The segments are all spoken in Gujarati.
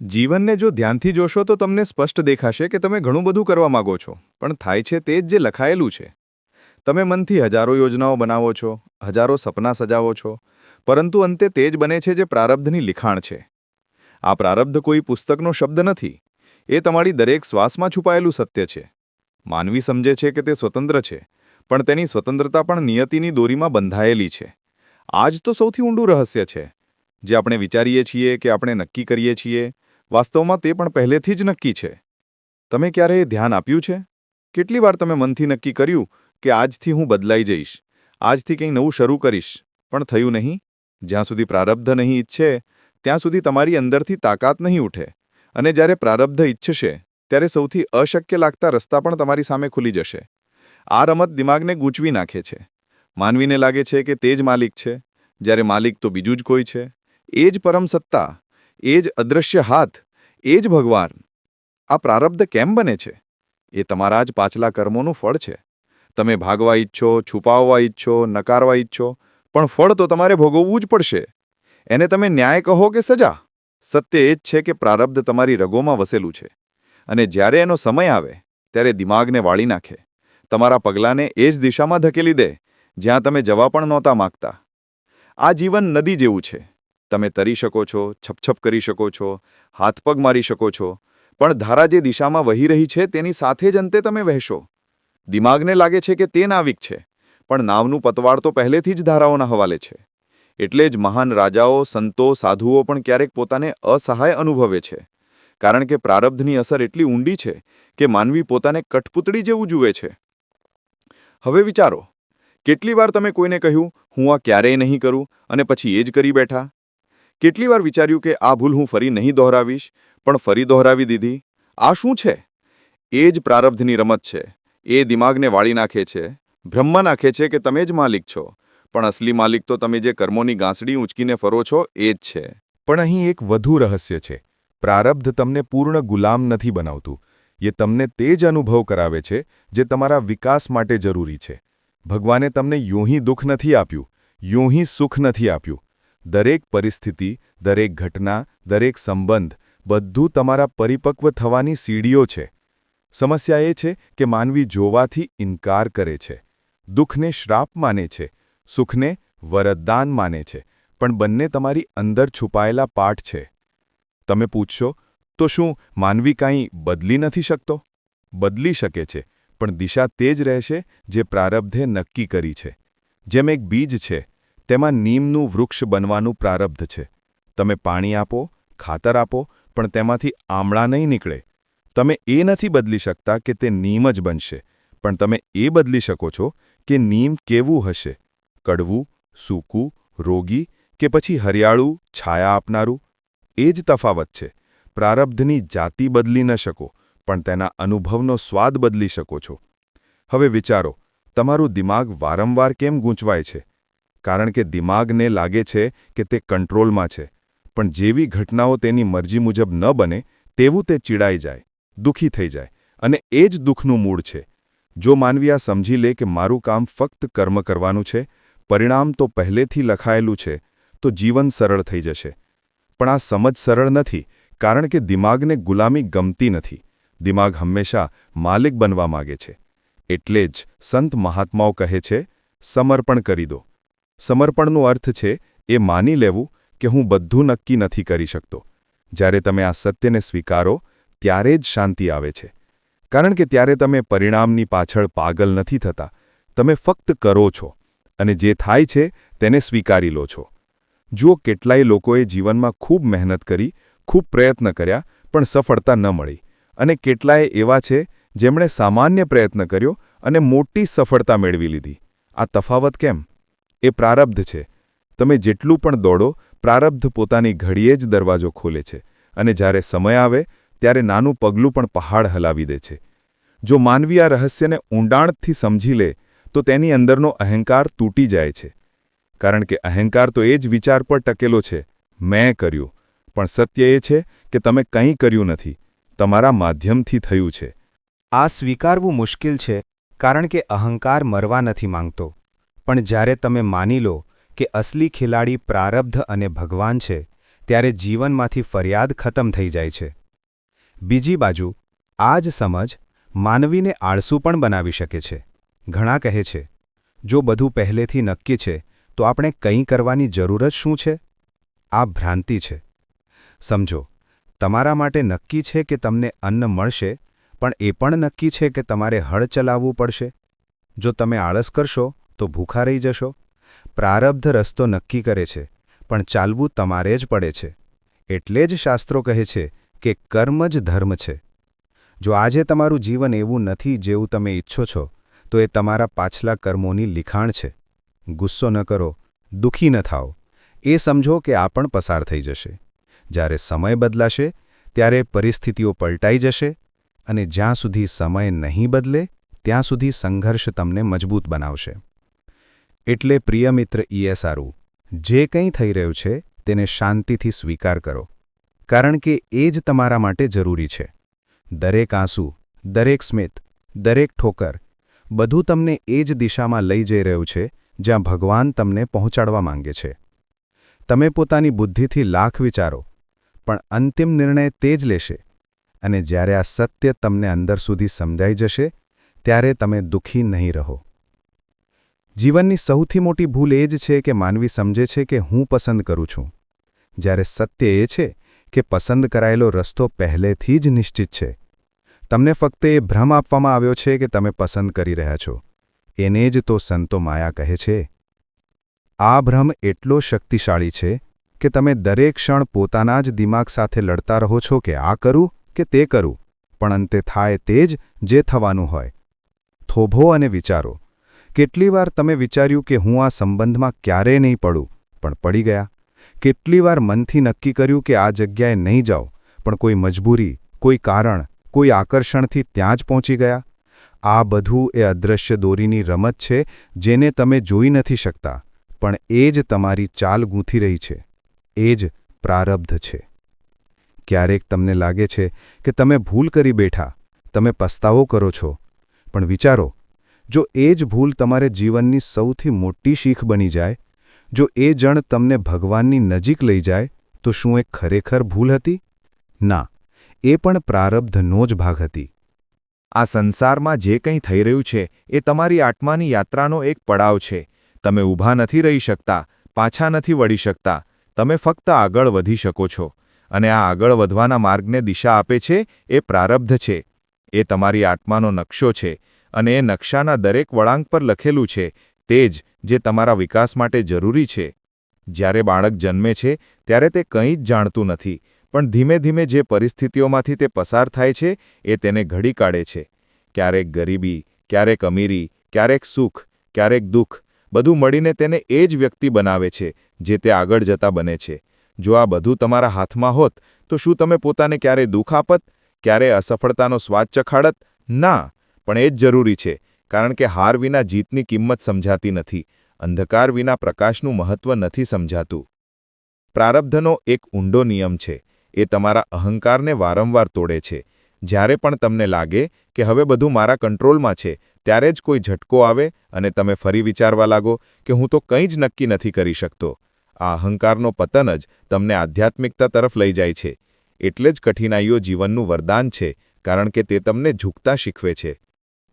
જીવનને જો ધ્યાનથી જોશો તો તમને સ્પષ્ટ દેખાશે કે તમે ઘણું બધું કરવા માગો છો, પણ થાય છે તે જ જે લખાયેલું છે. તમે મનથી હજારો યોજનાઓ બનાવો છો, હજારો સપના સજાવો છો, પરંતુ અંતે તે જ બને છે જે પ્રારબ્ધની લિખાણ છે. આ પ્રારબ્ધ કોઈ પુસ્તકનો શબ્દ નથી. એ તમારી દરેક શ્વાસમાં છુપાયેલું સત્ય છે. માનવી સમજે છે કે તે સ્વતંત્ર છે, પણ તેની સ્વતંત્રતા પણ નિયતિની દોરીમાં બંધાયેલી છે. આ જ તો સૌથી ઊંડું રહસ્ય છે. જે આપણે વિચારીએ છીએ કે આપણે નક્કી કરીએ છીએ વાસ્તવમાં તે પણ પહેલેથી જ નક્કી છે. તમે ક્યારેય ધ્યાન આપ્યું છે? કેટલી વાર તમે મનથી નક્કી કર્યું કે આજથી હું બદલાઈ જઈશ, આજથી કંઈ નવું શરૂ કરીશ, પણ થયું નહીં? જ્યાં સુધી પ્રારબ્ધ નહીં ઈચ્છે, ત્યાં સુધી તમારી અંદરથી તાકાત નહીં ઉઠે. અને જ્યારે પ્રારબ્ધ ઈચ્છશે, ત્યારે સૌથી અશક્ય લાગતા રસ્તા પણ તમારી સામે ખુલી જશે. આ રમત દિમાગને ગૂંચવી નાખે છે. માનવીને લાગે છે કે તે જ માલિક છે. જ્યારે માલિક તો બીજું જ કોઈ છે. એ જ પરમ સત્તા એ જ અદૃશ્ય હાથ, એ જ ભગવાન. આ પ્રારબ્ધ કેમ બને છે? એ તમારા જ પાછલા કર્મોનું ફળ છે. તમે ભાગવા ઈચ્છો, છુપાવવા ઈચ્છો, નકારવા ઈચ્છો, પણ ફળ તો તમારે ભોગવવું જ પડશે. એને તમે ન્યાય કહો કે સજા? સત્ય એ જ છે કે પ્રારબ્ધ તમારી રગોમાં વસેલું છે. અને જ્યારે એનો સમય આવે, ત્યારે દિમાગને વાળી નાખે. તમારા પગલાંને એ જ દિશામાં ધકેલી દે, જ્યાં તમે જવા પણ નહોતા માગતા. આ જીવન નદી જેવું છે. તમે તરી શકો છો, છપછપ કરી શકો છો હાથપગ મારી શકો છો, પણ ધારા જે દિશામાં વહી રહી છે તેની સાથે જ અંતે તમે વહેશો. દિમાગને લાગે છે કે તે નાવિક છે, પણ નાવનું પતવાળ તો પહેલેથી જ ધારાઓના હવાલે છે. એટલે જ મહાન રાજાઓ, સંતો, સાધુઓ પણ ક્યારેક પોતાને અસહાય અનુભવે છે. કારણ કે પ્રારબ્ધની અસર એટલી ઊંડી છે કે માનવી પોતાને કઠપૂતળી જેવું જુએ છે. હવે વિચારો, કેટલી વાર તમે કોઈને કહ્યું, હું આ ક્યારેય નહીં કરું, અને પછી એ જ કરી બેઠા? કેટલી વાર વિચાર્યું કે આ ભૂલ હું ફરી નહીં દોહરાવીશ, પણ ફરી દોહરાવી દીધી? આ શું છે? એ જ પ્રારબ્ધની રમત છે. એ દિમાગને વાળી નાખે છે. બ્રહ્મ નાખે છે કે તમે જ માલિક છો. પણ અસલી માલિક તો તમે જે કર્મોની ગાંસડી ઊંચકીને ફરો છો એ જ છે. પણ અહીં એક વધુ રહસ્ય છે. પ્રારબ્ધ તમને પૂર્ણ ગુલામ નથી બનાવતું. એ તમને તે જ અનુભવ કરાવે છે જે તમારા વિકાસ માટે જરૂરી છે. ભગવાને તમને યુંહી દુઃખ નથી આપ્યું. યુંહી સુખ નથી આપ્યું. દરેક પરિસ્થિતિ, દરેક ઘટના, દરેક સંબંધ, બધું તમારા પરિપક્વ થવાની સીડીઓ છે. સમસ્યા એ છે કે માનવી જોવાથી ઇનકાર કરે છે. દુઃખને શ્રાપ માને છે. સુખને વરદાન માને છે. પણ બંને તમારી અંદર છુપાયેલા પાઠ છે. તમે પૂછશો, તો શું માનવી કાંઈ બદલી નથી શકતો? બદલી શકે છે, પણ દિશા તે જ રહેશે જે પ્રારબ્ધે નક્કી કરી છે. જેમ એક બીજ છે તેમાં નીમનું વૃક્ષ બનવાનું પ્રારબ્ધ છે. તમે પાણી આપો, ખાતર આપો, પણ તેમાંથી આમળા નહીં નીકળે. તમે એ નથી બદલી શકતા કે તે નીમ જ બનશે, પણ તમે એ બદલી શકો છો કે નીમ કેવું હશે. કડવું, સૂકું, રોગી કે પછી હરિયાળું, છાયા આપનારું? એ જ તફાવત છે. પ્રારબ્ધની જાતિ બદલી ન શકો, પણ તેના અનુભવનો સ્વાદ બદલી શકો છો. હવે વિચારો, તમારું દિમાગ વારંવાર કેમ ગૂંચવાય છે? કારણ કે દિમાગને લાગે છે કે તે કંટ્રોલમાં છે. પણ જેવી ઘટનાઓ તેની મરજી મુજબ ન બને, તેવું તે ચીડાઈ જાય, દુઃખી થઈ જાય, અને એ જ દુઃખનું મૂળ છે. જો માનવી આ સમજી લે કે મારું કામ ફક્ત કર્મ કરવાનું છે, પરિણામ તો પહેલેથી લખાયેલું છે, તો જીવન સરળ થઈ જશે. પણ આ સમજ સરળ નથી, કારણ કે દિમાગને ગુલામી ગમતી નથી. દિમાગ હંમેશા માલિક બનવા માગે છે. એટલે જ સંત મહાત્માઓ કહે છે, સમર્પણ કરી દો. સમર્પણનો અર્થ છે, એ માની લેવું કે હું બધું નક્કી નથી કરી શકતો. જ્યારે તમે આ સત્યને સ્વીકારો, ત્યારે જ શાંતિ આવે છે. કારણ કે ત્યારે તમે પરિણામની પાછળ પાગલ નથી થતા. તમે ફક્ત કરો છો, અને જે થાય છે, તેને સ્વીકારી લો છો. જુઓ, કેટલાય લોકોએ જીવનમાં ખૂબ મહેનત કરી, ખૂબ પ્રયત્ન કર્યા, પણ સફળતા ન મળી. અને કેટલાય એવા છે, જેમણે સામાન્ય પ્રયત્ન કર્યો અને મોટી સફળતા મેળવી લીધી. આ તફાવત કેમ? એ પ્રારબ્ધ છે. તમે જેટલું પણ દોડો, પ્રારબ્ધ પોતાની ઘડીએ જ દરવાજો ખોલે છે અને જ્યારે સમય આવે, ત્યારે નાનું પગલું પણ પહાડ હલાવી દે છે. જો માનવી આ રહસ્યને ઊંડાણથી સમજી લે, તો તેની અંદરનો અહંકાર તૂટી જાય છે. કારણ કે અહંકાર તો એ જ વિચાર પર ટકેલો છે, મેં કર્યું. પણ સત્ય એ છે કે તમે કંઈ કર્યું નથી, તમારા માધ્યમથી થયું છે. આ સ્વીકારવું મુશ્કેલ છે, કારણ કે અહંકાર મરવા નથી માંગતો. પણ જ્યારે તમે માની લો કે અસલી ખેલાડી પ્રારબ્ધ અને ભગવાન છે, ત્યારે જીવનમાંથી ફરિયાદ ખતમ થઈ જાય છે. બીજી બાજુ, આ જ સમજ માનવીને આળસુ પણ બનાવી શકે છે. ઘણા કહે છે, જો બધું પહેલેથી નક્કી છે, તો આપણે કંઈ કરવાની જરૂર જ શું છે? આ ભ્રાંતિ છે. સમજો, તમારા માટે નક્કી છે કે તમને અન્ન મળશે, પણ એ પણ નક્કી છે કે તમારે હળ ચલાવવું પડશે? જો તમે આળસ કરશો તો ભૂખા રહી જશો? પ્રારબ્ધ રસ્તો નક્કી કરે છે, પણ ચાલવું તમારે જ પડે છે. એટલે જ શાસ્ત્રો કહે છે કે કર્મ જ ધર્મ છે. જો આજે તમારું જીવન એવું નથી જેવું તમે ઈચ્છો છો, તો એ તમારા પાછલા કર્મોની લિખાણ છે. ગુસ્સો ન કરો, દુઃખી ન થાઓ. એ સમજો કે આ પણ પસાર થઈ જશે. જ્યારે સમય બદલાશે, ત્યારે પરિસ્થિતિઓ પલટાઈ જશે અને જ્યાં સુધી સમય નહીં બદલે, ત્યાં સુધી સંઘર્ષ તમને મજબૂત બનાવશે. એટલે પ્રિય મિત્ર ઈએ જે કંઈ થઈ રહ્યું છે, તેને શાંતિથી સ્વીકાર કરો. કારણ કે એ જ તમારા માટે જરૂરી છે. દરેક આંસુ, દરેક સ્મિત, દરેક ઠોકર, બધું તમને એ જ દિશામાં લઈ જઈ રહ્યું છે, જ્યાં ભગવાન તમને પહોંચાડવા માંગે છે. તમે પોતાની બુદ્ધિથી લાખ વિચારો, પણ અંતિમ નિર્ણય તે જ લેશે. અને જ્યારે આ સત્ય તમને અંદર સુધી સમજાઈ જશે, ત્યારે તમે દુઃખી નહીં રહો. જીવનની સૌથી મોટી ભૂલ એ જ છે કે માનવી સમજે છે કે હું પસંદ કરું છું. જ્યારે સત્ય એ છે કે પસંદ કરાયેલો રસ્તો પહેલેથી જ નિશ્ચિત છે. તમને ફક્ત એ ભ્રમ આપવામાં આવ્યો છે કે તમે પસંદ કરી રહ્યા છો. એને જ તો સંતો માયા કહે છે. આ ભ્રમ એટલો શક્તિશાળી છે કે તમે દરેક ક્ષણ પોતાના જ દિમાગ સાથે લડતા રહો છો કે આ કરું કે તે કરું, પણ અંતે થાય તે જ જે થવાનું હોય. થોભો અને વિચારો. કેટલી વાર તમે વિચાર્યું કે હું આ સંબંધમાં ક્યારેય નહીં પડું, પણ પડી ગયા. કેટલી વાર મનથી નક્કી કર્યું કે આ જગ્યાએ નહીં જાઓ પણ કોઈ મજબૂરી, કોઈ કારણ, કોઈ આકર્ષણથી ત્યાં જ પહોંચી ગયા. આ બધું એ અદૃશ્ય દોરીની રમત છે, જેને તમે જોઈ નથી શકતા, પણ એ જ તમારી ચાલ ગૂંથી રહી છે. એ જ પ્રારબ્ધ છે. ક્યારેક તમને લાગે છે કે તમે ભૂલ કરી બેઠા, તમે પસ્તાવો કરો છો, પણ વિચારો જો એ જ ભૂલ તમારે જીવનની સૌથી મોટી શીખ બની જાય, જો એ જણ તમને ભગવાનની નજીક લઈ જાય, તો શું એ ખરેખર ભૂલ હતી? ના, એ પણ પ્રારબ્ધનો જ ભાગ હતી. આ સંસારમાં જે કંઈ થઈ રહ્યું છે, એ તમારી આત્માની યાત્રાનો એક પડાવ છે. તમે ઊભા નથી રહી શકતા, પાછા નથી વળી શકતા. તમે ફક્ત આગળ વધી શકો છો. અને આ આગળ વધવાના માર્ગને દિશા આપે છે, એ પ્રારબ્ધ છે. એ તમારી આત્માનો નકશો છે. અને એ નકશાના દરેક વળાંક પર લખેલું છે, તે જ, જે તમારા વિકાસ માટે જરૂરી છે. જ્યારે બાળક જન્મે છે, ત્યારે તે કંઈ જ જાણતું નથી, પણ ધીમે ધીમે જે પરિસ્થિતિઓમાંથી તે પસાર થાય છે, એ તેને ઘડી કાઢે છે. ક્યારેક ગરીબી, ક્યારેક અમીરી, ક્યારેક સુખ, ક્યારેક દુઃખ, બધું મળીને તેને એ જ વ્યક્તિ બનાવે છે, જે તે આગળ જતા બને છે. જો આ બધું તમારા હાથમાં હોત, તો શું તમે પોતાને ક્યારે દુઃખ આપત? ક્યારે અસફળતાનો સ્વાદ ચખાડત? ના! પણ એ જ જરૂરી છે, કારણ કે હાર વિના જીતની કિંમત સમજાતી નથી, અંધકાર વિના પ્રકાશનું મહત્વ નથી સમજાતું. પ્રારબ્ધનો એક ઊંડો નિયમ છે, એ તમારા અહંકારને વારંવાર તોડે છે. જ્યારે પણ તમને લાગે કે હવે બધું મારા કંટ્રોલમાં છે, ત્યારે જ કોઈ ઝટકો આવે અને તમે ફરી વિચારવા લાગો કે હું તો કંઈ જ નક્કી નથી કરી શકતો. આ અહંકારનો પતન જ તમને આધ્યાત્મિકતા તરફ લઈ જાય છે. એટલે જ કઠિનાઈઓ જીવનનું વરદાન છે, કારણ કે તે તમને ઝૂકતા શીખવે છે.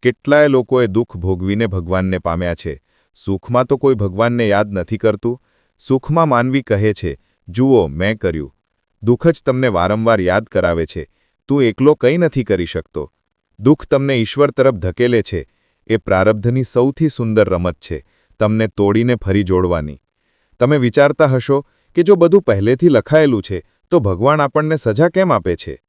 કેટલાય લોકોએ દુઃખ ભોગવીને ભગવાનને પામ્યા છે. સુખમાં તો કોઈ ભગવાનને યાદ નથી કરતું? સુખમાં માનવી કહે છે, જુઓ, મેં કર્યું. દુઃખ જ તમને વારંવાર યાદ કરાવે છે. તું એકલો કંઈ નથી કરી શકતો. દુઃખ તમને ઈશ્વર તરફ ધકેલે છે. એ પ્રારબ્ધની સૌથી સુંદર રમત છે. તમને તોડીને ફરી જોડવાની. તમે વિચારતા હશો કે જો બધું પહેલેથી લખાયેલું છે, તો ભગવાન આપણને સજા કેમ આપે છે?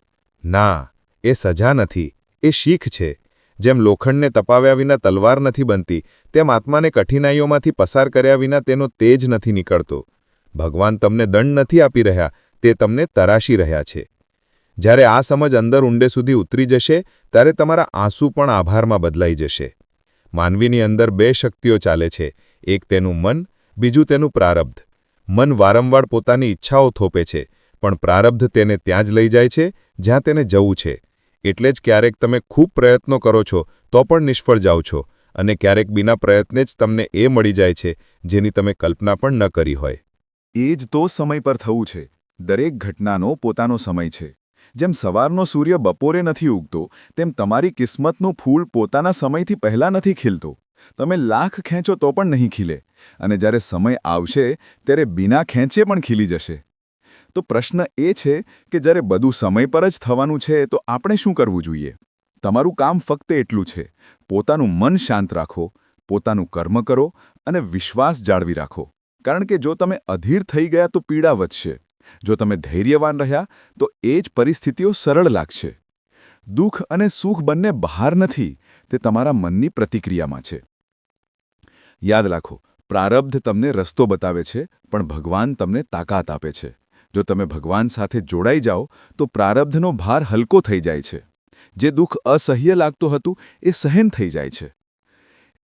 ના, એ સજા નથી. એ શીખ છે. જેમ લોખંડને તપાવ્યા વિના તલવાર નથી બનતી, તેમ આત્માને કઠિનાઈઓમાંથી પસાર કર્યા વિના તેનો તેજ નથી નીકળતો. ભગવાન તમને દંડ નથી આપી રહ્યા, તે તમને તરાશી રહ્યા છે. જ્યારે આ સમજ અંદર ઊંડે સુધી ઉતરી જશે, ત્યારે તમારા આંસુ પણ આભારમાં બદલાઈ જશે. માનવીની અંદર બે શક્તિઓ ચાલે છે, એક તેનું મન, બીજું તેનું પ્રારબ્ધ. મન વારંવાર પોતાની ઈચ્છાઓ થોપે છે, પણ પ્રારબ્ધ તેને ત્યાં જ લઈ જાય છે, જ્યાં તેને જવું છે. એટલે જ ક્યારેક તમે ખૂબ પ્રયત્નો કરો છો, તો પણ નિષ્ફળ જાઓ છો. અને ક્યારેક બિના પ્રયત્ને જ તમને એ મળી જાય છે, જેની તમે કલ્પના પણ ન કરી હોય. એ જ તો સમય પર થવું છે. દરેક ઘટનાનો પોતાનો સમય છે. જેમ સવારનો સૂર્ય બપોરે નથી ઉગતો, તેમ તમારી કિસ્મતનું ફૂલ પોતાના સમયથી પહેલાં નથી ખીલતો. તમે લાખ ખેંચો તો પણ નહીં ખીલે. અને જ્યારે સમય આવશે, ત્યારે બિના ખેંચે પણ ખીલી જશે. તો પ્રશ્ન એ છે કે જ્યારે બધું સમય પર જ થવાનું છે, તો આપણે શું કરવું જોઈએ? તમારું કામ ફક્ત એટલું છે. પોતાનું મન શાંત રાખો, પોતાનું કર્મ કરો અને વિશ્વાસ જાળવી રાખો. કારણ કે જો તમે અધીર થઈ ગયા, તો પીડા વધશે. જો તમે ધૈર્યવાન રહ્યા, તો એ જ પરિસ્થિતિઓ સરળ લાગશે. દુઃખ અને સુખ બંને બહાર નથી, તે તમારા મનની પ્રતિક્રિયામાં છે. યાદ રાખો, પ્રારબ્ધ તમને રસ્તો બતાવે છે, પણ ભગવાન તમને તાકાત આપે છે. જો તમે ભગવાન સાથે જોડાઈ જાઓ, તો પ્રારબ્ધનો ભાર હલકો થઈ જાય છે. જે દુઃખ અસહ્ય લાગતું હતું, એ સહન થઈ જાય છે.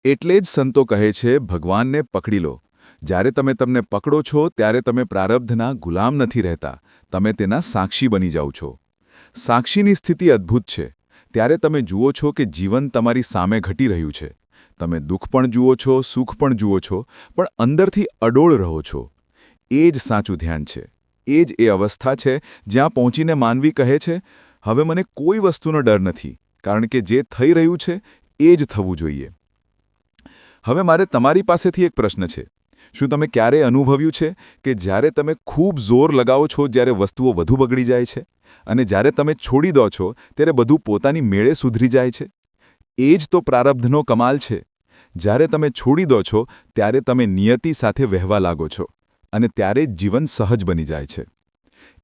એટલે જ સંતો કહે છે, ભગવાનને પકડી લો. જ્યારે તમે તમને પકડો છો, ત્યારે તમે પ્રારબ્ધના ગુલામ નથી રહેતા. તમે તેના સાક્ષી બની જાઓ છો. સાક્ષીની સ્થિતિ અદ્ભુત છે. ત્યારે તમે જુઓ છો કે જીવન તમારી સામે ઘટી રહ્યું છે. તમે દુઃખ પણ જુઓ છો, સુખ પણ જુઓ છો, પણ અંદરથી અડોળ રહો છો. એ જ સાચું ધ્યાન છે. એ જ એ અવસ્થા છે જ્યાં પહોંચીને માનવી કહે છે, હવે મને કોઈ વસ્તુનો ડર નથી, કારણ કે જે થઈ રહ્યું છે એ જ થવું જોઈએ. હવે મારે તમારી પાસેથી એક પ્રશ્ન છે. શું તમે ક્યારે અનુભવ્યું છે કે જ્યારે તમે ખૂબ જોર લગાવો છો જ્યારે વસ્તુઓ વધુ બગડી જાય છે? અને જ્યારે તમે છોડી દો છો ત્યારે બધું પોતાની મેળે સુધરી જાય છે? એ જ તો પ્રારબ્ધનો કમાલ છે. જ્યારે તમે છોડી દો છો ત્યારે તમે નિયતિ સાથે વહેવા લાગો છો. અને ત્યારે જ જીવન સહજ બની જાય છે.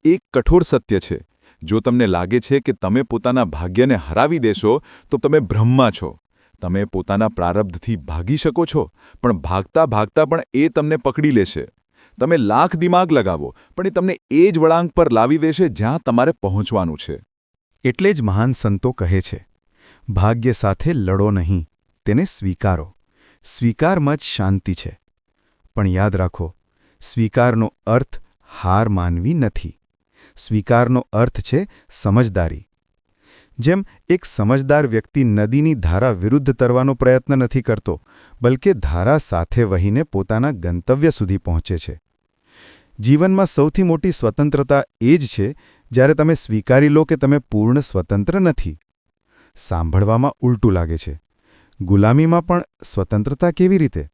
એક કઠોર સત્ય છે. જો તમને લાગે છે કે તમે પોતાના ભાગ્યને હરાવી દેશો, તો તમે બ્રહ્મા છો. તમે પોતાના પ્રારબ્ધથી ભાગી શકો છો, પણ ભાગતા ભાગતા પણ એ તમને પકડી લેશે. તમે લાખ દિમાગ લગાવો, પણ એ તમને એ જ વળાંક પર લાવી દેશે જ્યાં તમારે પહોંચવાનું છે. એટલે જ મહાન સંતો કહે છે, ભાગ્ય સાથે લડો નહીં, તેને સ્વીકારો. સ્વીકારમાં જ શાંતિ છે. પણ યાદ રાખો સ્વીકારનો અર્થ હાર માનવી નથી. સ્વીકારનો અર્થ છે સમજદારી. જેમ એક સમજદાર વ્યક્તિ નદીની ધારા વિરુદ્ધ તરવાનો પ્રયત્ન નથી કરતો, બલકે ધારા સાથે વહીને પોતાના ગંતવ્ય સુધી પહોંચે છે. જીવનમાં સૌથી મોટી સ્વતંત્રતા એ જ છે જ્યારે તમે સ્વીકારી લો કે તમે પૂર્ણ સ્વતંત્ર નથી. સાંભળવામાં ઉલટું લાગે છે. ગુલામીમાં પણ સ્વતંત્રતા કેવી રીતે?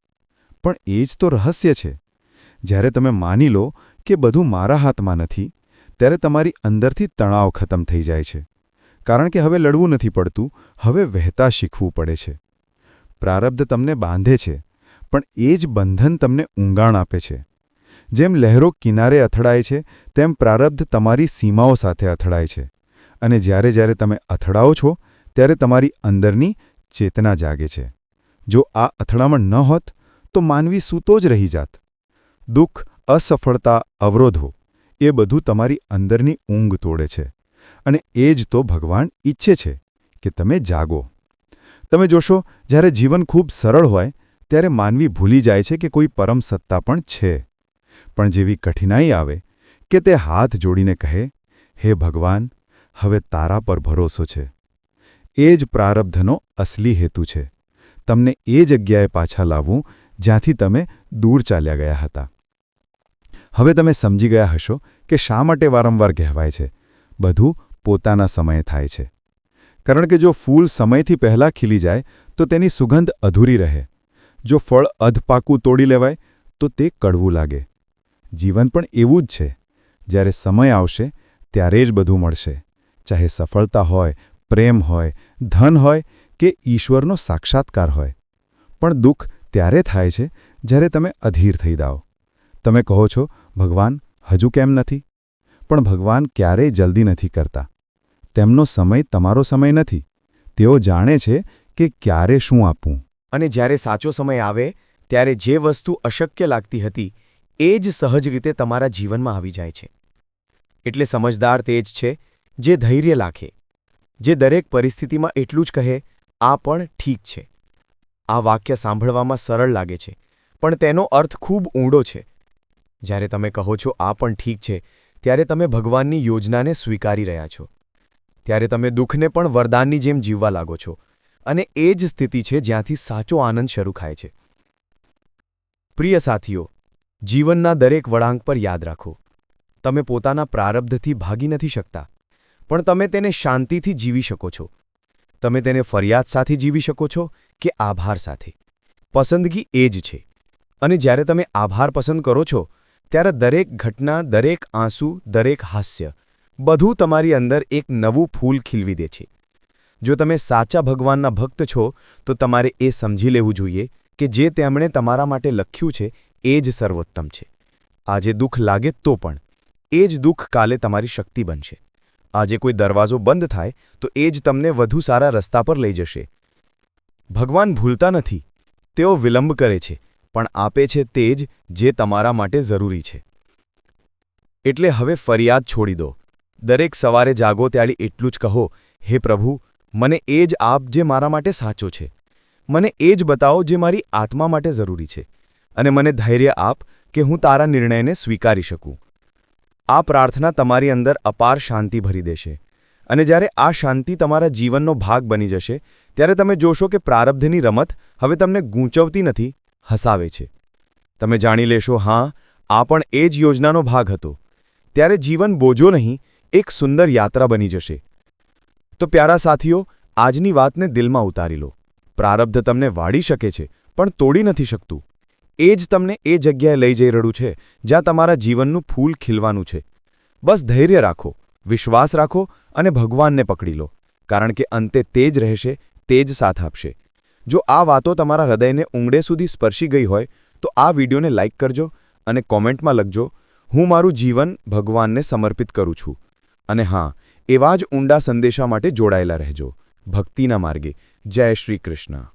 પણ એ જ તો રહસ્ય છે. જ્યારે તમે માની લો કે બધું મારા હાથમાં નથી, ત્યારે તમારી અંદરથી તણાવ ખતમ થઈ જાય છે. કારણ કે હવે લડવું નથી પડતું, હવે વહેતા શીખવું પડે છે. પ્રારબ્ધ તમને બાંધે છે, પણ એ જ બંધન તમને ઊંઘાણ આપે છે. જેમ લહેરો કિનારે અથડાય છે, તેમ પ્રારબ્ધ તમારી સીમાઓ સાથે અથડાય છે. અને જ્યારે જ્યારે તમે અથડાઓ છો, ત્યારે તમારી અંદરની ચેતના જાગે છે. જો આ અથડામણ ન હોત, તો માનવી સૂતો જ રહી જાત. દુઃખ, અસફળતા, અવરોધો, એ બધું તમારી અંદરની ઊંઘ તોડે છે. અને એ જ તો ભગવાન ઈચ્છે છે કે તમે જાગો. તમે જોશો, જ્યારે જીવન ખૂબ સરળ હોય, ત્યારે માનવી ભૂલી જાય છે કે કોઈ પરમ સત્તા પણ છે. પણ જેવી કઠિનાઈ આવે, કે તે હાથ જોડીને કહે, હે ભગવાન, હવે તારા પર ભરોસો છે. એ જ પ્રારબ્ધનો અસલી હેતુ છે. તમને એ જગ્યાએ પાછા લાવવું, જ્યાંથી તમે દૂર ચાલ્યા ગયા હતા. હવે તમે સમજી ગયા હશો કે શા માટે વારંવાર કહેવાય છે. બધું પોતાના સમયે થાય છે. કારણ કે જો ફૂલ સમયથી પહેલાં ખીલી જાય, તો તેની સુગંધ અધૂરી રહે. જો ફળ અધપાકું તોડી લેવાય, તો તે કડવું લાગે. જીવન પણ એવું જ છે. જ્યારે સમય આવશે, ત્યારે જ બધું મળશે. ચાહે સફળતા હોય, પ્રેમ હોય, ધન હોય કે ઈશ્વરનો સાક્ષાત્કાર હોય. પણ દુઃખ ત્યારે થાય છે જ્યારે તમે અધીર થઈ જાઓ. તમે કહો છો, ભગવાન, હજુ કેમ નથી? પણ ભગવાન ક્યારેય જલ્દી નથી કરતા. તેમનો સમય તમારો સમય નથી. તેઓ જાણે છે કે ક્યારે શું આપવું. અને જ્યારે સાચો સમય આવે, ત્યારે જે વસ્તુ અશક્ય લાગતી હતી, એ જ સહજ રીતે તમારા જીવનમાં આવી જાય છે. એટલે સમજદાર તે જ છે જે ધૈર્ય રાખે જે દરેક પરિસ્થિતિમાં એટલું જ કહે, આ પણ ઠીક છે. આ વાક્ય સાંભળવામાં સરળ લાગે છે, પણ તેનો અર્થ ખૂબ ઊંડો છે. જ્યારે તમે કહો છો, આ પણ ઠીક છે, ત્યારે તમે ભગવાનની યોજનાને સ્વીકારી રહ્યા છો. ત્યારે તમે દુઃખને પણ વરદાનની જેમ જીવવા લાગો છો. અને એ જ સ્થિતિ છે જ્યાંથી સાચો આનંદ શરૂ થાય છે. પ્રિય સાથીઓ, જીવનના દરેક વળાંક પર યાદ રાખો. તમે પોતાના પ્રારબ્ધથી ભાગી નથી શકતા, પણ તમે તેને શાંતિથી જીવી શકો છો. તમે તેને ફરિયાદ સાથે જીવી શકો છો કે આભાર સાથે. પસંદગી એ જ છે. અને જ્યારે તમે આભાર પસંદ કરો છો ત્યારે દરેક ઘટના, દરેક આંસુ, દરેક હાસ્ય, બધું તમારી અંદર એક નવું ફૂલ ખીલવી દે છે. જો તમે સાચા ભગવાનના ભક્ત છો, તો તમારે એ સમજી લેવું જોઈએ કે જે તેમણે તમારા માટે લખ્યું છે, એ જ સર્વોત્તમ છે. આજે દુઃખ લાગે તો પણ, એ જ દુઃખ કાલે તમારી શક્તિ બનશે. આજે કોઈ દરવાજો બંધ થાય, તો એ જ તમને વધુ સારા રસ્તા પર લઈ જશે. ભગવાન ભૂલતા નથી, તેઓ વિલંબ કરે છે. પણ આપે છે તે જ જે તમારા માટે જરૂરી છે. એટલે હવે ફરિયાદ છોડી દો. દરેક સવારે જાગો ત્યારે એટલું જ કહો, હે પ્રભુ, મને એ જ આપ જે મારા માટે સાચો છે. મને એ જ બતાવો જે મારી આત્મા માટે જરૂરી છે. અને મને ધૈર્ય આપ કે હું તારા નિર્ણયને સ્વીકારી શકું. આ પ્રાર્થના તમારી અંદર અપાર શાંતિ ભરી દેશે. અને જ્યારે આ શાંતિ તમારા જીવનનો ભાગ બની જશે, ત્યારે તમે જોશો કે પ્રારબ્ધની રમત હવે તમને ગૂંચવતી નથી હસાવે છે. તમે જાણી લેશો, હા, આ પણ એ જ યોજનાનો ભાગ હતો. ત્યારે જીવન બોજો નહીં, એક સુંદર યાત્રા બની જશે. તો પ્યારા સાથીઓ, આજની વાતને દિલમાં ઉતારી લો. પ્રારબ્ધ તમને વાળી શકે છે, પણ તોડી નથી શકતું. એ જ તમને એ જગ્યાએ લઈ જઈ રહ્યું છે, જ્યાં તમારા જીવનનું ફૂલ ખીલવાનું છે. બસ ધૈર્ય રાખો, વિશ્વાસ રાખો અને ભગવાનને પકડી લો, કારણ કે અંતે તે જ રહેશે, તે જ સાથ આપશે. જો આ વાતો તમારા હૃદયને ઊંડે સુધી સ્પર્શી ગઈ હોય, તો આ વિડીયોને લાઇક કરજો અને કોમેન્ટમાં લખજો, હું મારું જીવન ભગવાનને સમર્પિત કરું છું. અને હા, એવા જ ઊંડા સંદેશા માટે જોડાયેલા રહેજો. ભક્તિના માર્ગે. જય શ્રી કૃષ્ણ.